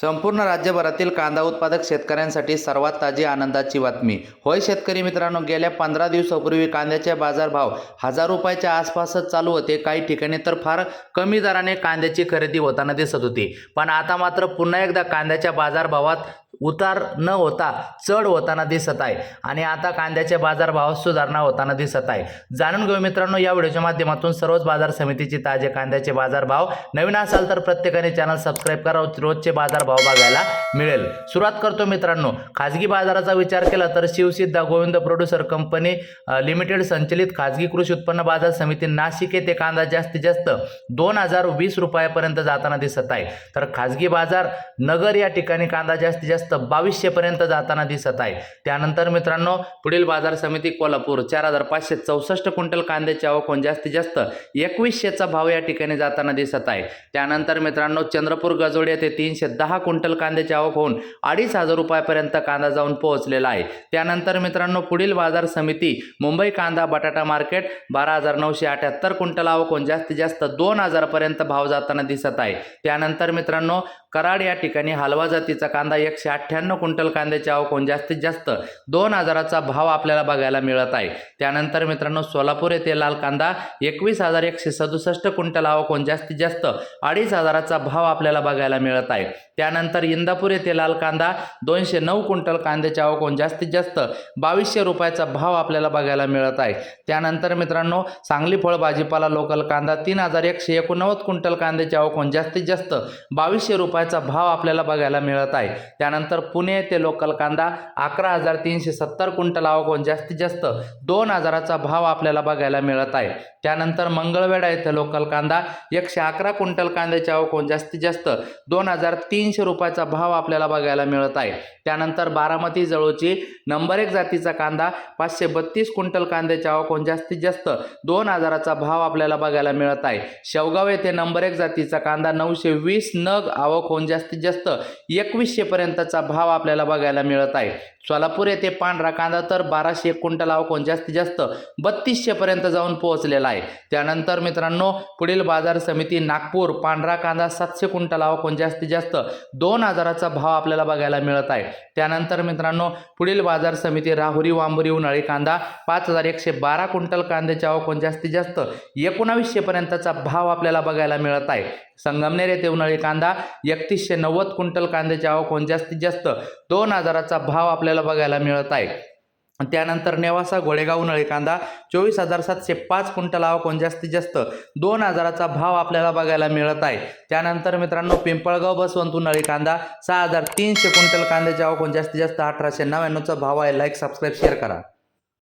संपूर्ण राज्यभरातील कांदा उत्पादक शेतकऱ्यांसाठी सर्वात ताजी आनंदाची बातमी. होय शेतकरी मित्रांनो गेल्या पंधरा दिवसापूर्वी कांद्याचे बाजारभाव हजार रुपयाच्या आसपासच चालू होते. काही ठिकाणी तर फार कमी दराने कांद्याची खरेदी होताना दिसत होती. पण आता मात्र पुन्हा एकदा कांद्याच्या बाजारभावात उतार न होता चढ होताना दिसत आहे. आणि आता कांद्याच्या बाजारभावात सुधारणा होताना दिसत आहे. जाणून घेऊ मित्रांनो या व्हिडिओच्या माध्यमातून सर्वच बाजार समितीचे ताजे कांद्याचे बाजारभाव. नवीन असाल तर प्रत्येकाने चॅनल सबस्क्राईब करा. रोजचे बाजारभाव बघायला मिळेल. सुरुवात करतो मित्रांनो. खाजगी बाजाराचा विचार केला तर Shivsiddha Govind producer company limited संचलित खाजगी कृषी उत्पन्न बाजार समिती नाशिक येथे कांदा जास्तीत जास्त दोन हजार वीस रुपयापर्यंत जाताना दिसत आहे. तर खाजगी बाजार नगर या ठिकाणी कांदा जास्तीत जास्त जास्त बावीसशेपर्यंत जाताना दिसत आहे. त्यानंतर मित्रांनो पुढील बाजार समिती कोल्हापूर चार हजार पाचशे चौसष्ट क्विंटल कांद्याची आवक होऊन जास्तीत जास्त एकवीसशेचा भाव या ठिकाणी जाताना दिसत आहे. त्यानंतर मित्रांनो चंद्रपूर गजोड येथे तीनशे दहा क्विंटल कांद्याची आवक होऊन अडीच हजार रुपयापर्यंत कांदा जाऊन पोहोचलेला आहे. त्यानंतर मित्रांनो पुढील बाजार समिती मुंबई कांदा बटाटा मार्केट बारा हजार नऊशे अठ्याहत्तर क्विंटल आवक होऊन जास्तीत जास्त दोन हजारपर्यंत भाव जाताना दिसत आहे. त्यानंतर मित्रांनो कराड या ठिकाणी हलवा जातीचा कांदा एकशे अठ्ठ्याण्णव क्विंटल कांद्याची आवक होऊन जास्तीत जास्त दोन हजाराचा भाव आपल्याला बघायला मिळत आहे. त्यानंतर मित्रांनो सोलापूर येथे लाल कांदा एकवीस हजार एकशे सदुसष्ट क्विंटल आवक होऊन जास्तीत जास्त अडीच हजाराचा भाव आपल्याला बघायला मिळत आहे. त्यानंतर इंदापूर येथे लाल कांदा दोनशे नऊ क्विंटल कांद्याची आवक होऊन जास्तीत जास्त बावीसशे रुपयाचा भाव आपल्याला बघायला मिळत आहे. त्यानंतर मित्रांनो सांगली फळ भाजीपाला लोकल कांदा तीन हजार एकशे एकोणनव्वद क्विंटल कांद्याची आवक होऊन जास्तीत जास्त बावीसशे रुपये रुपयाचा भाव आपल्याला बघायला मिळत आहे. त्यानंतर पुणे येथे लोकल कांदा अकरा हजार तीनशे सत्तर क्विंटल आवक होऊन जास्तीत जास्त दोन हजाराचा भाव आपल्याला बघायला मिळत आहे. त्यानंतर मंगळवेढा येथे लोकल कांदा एकशे अकरा क्विंटल कांद्याची आवक होऊन जास्तीत जास्त दोन हजार तीनशे रुपयाचा भाव आपल्याला बघायला मिळत आहे. त्यानंतर बारामती जवळची नंबर एक जातीचा कांदा पाचशे बत्तीस क्विंटल कांद्याची आवक होऊन जास्तीत जास्त दोन हजाराचा भाव आपल्याला बघायला मिळत आहे. शेवगाव येथे नंबर एक जातीचा कांदा नऊशे वीस नग आवक होऊन जास्तीत जास्त एकवीसशे पर्यंतचा भाव आपल्याला बघायला मिळत आहे. सोलापूर येथे पांढरा कांदा तर बाराशे एक क्विंटल आवकून जास्तीत जास्त बत्तीसशे पर्यंत जाऊन पोहोचलेला आहे. त्यानंतर मित्रांनो पुढील बाजार समिती नागपूर पांढरा कांदा सातशे क्विंटल आवकून जास्तीत जास्त दोन हजाराचा भाव आपल्याला बघायला मिळत आहे. त्यानंतर मित्रांनो पुढील बाजार समिती राहुरी वांबुरी उन्हाळी कांदा पाच हजार एकशे बारा क्विंटल कांद्याच्या आवकून जास्तीत जास्त एकोणावीसशे पर्यंतचा भाव आपल्याला बघायला मिळत आहे. संगमनेर येथे उन्हाळी कांदा एकतीसशे नव्वद क्विंटल कांद्याची आवक होऊन जास्तीत जास्त दोन हजाराचा भाव आपल्याला बघायला मिळत आहे. त्यानंतर नेवासा गोळेगाव उन्हाळी कांदा चोवीस हजार सातशे पाच क्विंटल आवक होऊन जास्तीत जास्त दोन हजाराचा भाव आपल्याला बघायला मिळत आहे. त्यानंतर मित्रांनो पिंपळगाव बसवंत उन्हाळी कांदा सहा हजार तीनशे क्विंटल कांद्याची आवक होऊन जास्तीत जास्त अठराशे नव्याण्णवचा भाव आहे. लाईक सबस्क्राईब शेअर करा.